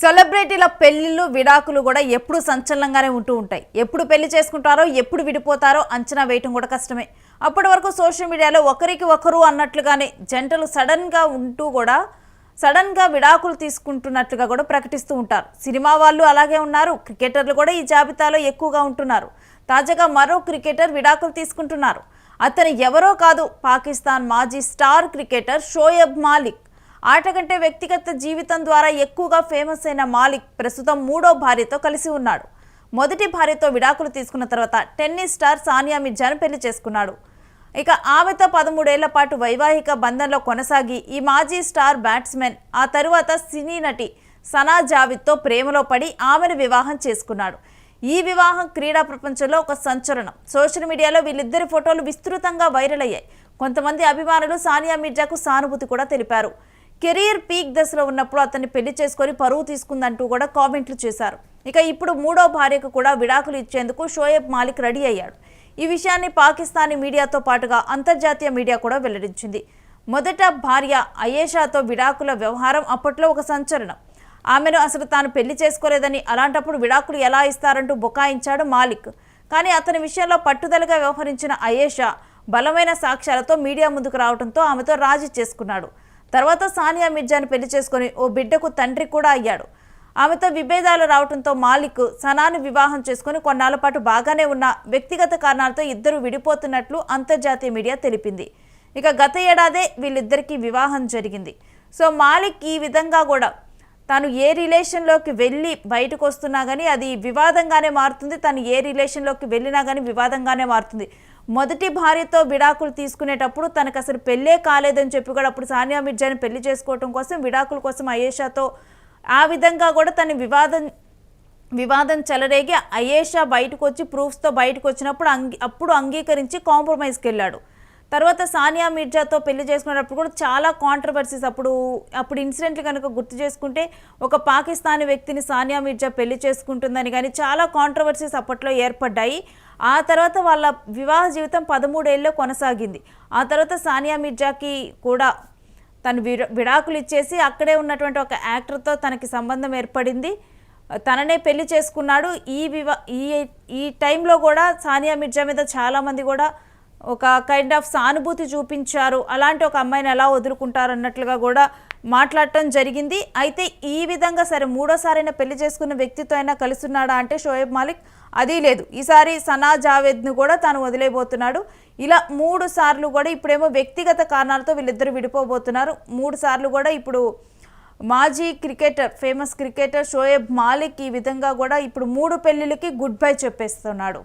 సెలబ్రిటీల పెళ్ళిళ్ళు విడాకులు కూడా ఎప్పుడు సంచలనంగానే ఉంటూ ఉంటాయి. ఎప్పుడు పెళ్ళి చేసుకుంటారో ఎప్పుడు విడిపోతారో అంచనా వేయటం కూడా కష్టమే. అప్పటి వరకు సోషల్ మీడియాలో ఒకరికి ఒకరు అన్నట్లుగానే జంటలు సడన్గా ఉంటూ కూడా సడన్గా విడాకులు తీసుకుంటున్నట్లుగా కూడా ప్రకటిస్తూ ఉంటారు. సినిమా వాళ్ళు అలాగే ఉన్నారు క్రికెటర్లు కూడా ఈ జాబితాలో ఎక్కువగా ఉంటున్నారు. తాజాగా మరో క్రికెటర్ విడాకులు తీసుకుంటున్నారు. అతను ఎవరో కాదు పాకిస్తాన్ మాజీ స్టార్ క్రికెటర్ షోయబ్ మాలిక్. ఆట కంటే వ్యక్తిగత జీవితం ద్వారా ఎక్కువగా ఫేమస్ అయిన మాలిక్ ప్రస్తుతం మూడో భార్యతో కలిసి ఉన్నాడు. మొదటి భార్యతో విడాకులు తీసుకున్న తర్వాత టెన్నిస్ స్టార్ సానియా మిర్జాను పెళ్ళి చేసుకున్నాడు. ఇక ఆమెతో పదమూడేళ్ళ పాటు వైవాహిక బంధంలో కొనసాగి ఈ మాజీ స్టార్ బ్యాట్స్మెన్ ఆ తరువాత సినీ నటి సనా జావిద్తో ప్రేమలో పడి ఆమెను వివాహం చేసుకున్నాడు. ఈ వివాహం క్రీడా ప్రపంచంలో ఒక సంచలనం. సోషల్ మీడియాలో వీళ్ళిద్దరి ఫోటోలు విస్తృతంగా వైరల్ అయ్యాయి. కొంతమంది అభిమానులు సానియా మిర్జాకు సానుభూతి కూడా తెలిపారు. కెరీర్ పీక్ దశలో ఉన్నప్పుడు అతన్ని పెళ్ళి చేసుకొని పరువు తీసుకుందంటూ కూడా కామెంట్లు చేశారు. ఇక ఇప్పుడు మూడో భార్యకు కూడా విడాకులు ఇచ్చేందుకు షోయబ్ మాలిక్ రెడీ అయ్యాడు. ఈ విషయాన్ని పాకిస్తానీ మీడియాతో పాటుగా అంతర్జాతీయ మీడియా కూడా వెల్లడించింది. మొదట భార్య అయేషాతో విడాకుల వ్యవహారం అప్పట్లో ఒక సంచలనం. ఆమెను అసలు తాను పెళ్ళి చేసుకోలేదని అలాంటప్పుడు విడాకులు ఎలా ఇస్తారంటూ బుకాయించాడు మాలిక్. కానీ అతని విషయంలో పట్టుదలగా వ్యవహరించిన అయేషా బలమైన సాక్ష్యాలతో మీడియా ముందుకు రావడంతో ఆమెతో రాజీ చేసుకున్నాడు. తర్వాత సానియా మిర్జాను పెళ్ళి చేసుకుని ఓ బిడ్డకు తండ్రి కూడా అయ్యాడు. ఆమెతో విభేదాలు రావడంతో మాలిక్ సనాను వివాహం చేసుకుని కొన్నాళ్ళ పాటు బాగానే ఉన్న వ్యక్తిగత కారణాలతో ఇద్దరు విడిపోతున్నట్లు అంతర్జాతీయ మీడియా తెలిపింది. ఇక గత ఏడాదే వీళ్ళిద్దరికీ వివాహం జరిగింది. సో మాలిక్ ఈ విధంగా కూడా తాను ఏ రిలేషన్లోకి వెళ్ళి బయటకు వస్తున్నా కానీ అది వివాదంగానే మారుతుంది. తను ఏ రిలేషన్లోకి వెళ్ళినా కానీ వివాదంగానే మారుతుంది. మొదటి భార్యతో విడాకులు తీసుకునేటప్పుడు తనకు అసలు పెళ్ళే కాలేదని చెప్పి కూడా అప్పుడు సానియా మిర్జాని పెళ్ళి చేసుకోవటం కోసం విడాకుల కోసం అయేషాతో ఆ విధంగా కూడా తన వివాదం వివాదం చెలరేగి అయేషా బయటకు వచ్చి ప్రూఫ్స్తో బయటకు వచ్చినప్పుడు అంగీ అప్పుడు అంగీకరించి కాంప్రమైజ్కి వెళ్ళాడు తర్వాత సానియా మిర్జాతో పెళ్ళి చేసుకునేటప్పుడు కూడా చాలా కాంట్రవర్సీస్ అప్పుడు అప్పుడు ఇన్సిడెంట్లు కనుక గుర్తు చేసుకుంటే ఒక పాకిస్తానీ వ్యక్తిని సానియా మిర్జా పెళ్ళి చేసుకుంటుందని కానీ చాలా కాంట్రవర్సీస్ అప్పట్లో ఏర్పడ్డాయి. ఆ తర్వాత వాళ్ళ వివాహ జీవితం పదమూడేళ్ళలో కొనసాగింది. ఆ తర్వాత సానియా మిర్జాకి కూడా తను విడాకులు ఇచ్చేసి అక్కడే ఉన్నటువంటి ఒక యాక్టర్తో తనకి సంబంధం ఏర్పడింది. తననే పెళ్ళి చేసుకున్నాడు. ఈ వివా ఈ ఈ టైంలో కూడా సానియా మిర్జా మీద చాలామంది కూడా ఒక కైండ్ ఆఫ్ సానుభూతి చూపించారు. అలాంటి ఒక అమ్మాయిని ఎలా వదులుకుంటారు అన్నట్లుగా కూడా మాట్లాడటం జరిగింది. అయితే ఈ విధంగా సరే మూడోసారైనా పెళ్ళి చేసుకున్న వ్యక్తితో అయినా కలుస్తున్నాడా అంటే షోయబ్ మాలిక్? అది లేదు. ఈసారి సనా జావేద్ను కూడా తాను వదిలేయబోతున్నాడు. ఇలా మూడు సార్లు కూడా ఇప్పుడేమో వ్యక్తిగత కారణాలతో వీళ్ళిద్దరూ విడిపోబోతున్నారు. మూడు సార్లు కూడా ఇప్పుడు మాజీ cricketer famous cricketer Shoaib Malik ఈ విధంగా కూడా ఇప్పుడు మూడు పెళ్ళిళ్ళకి గుడ్ బై చెప్పేస్తున్నాడు.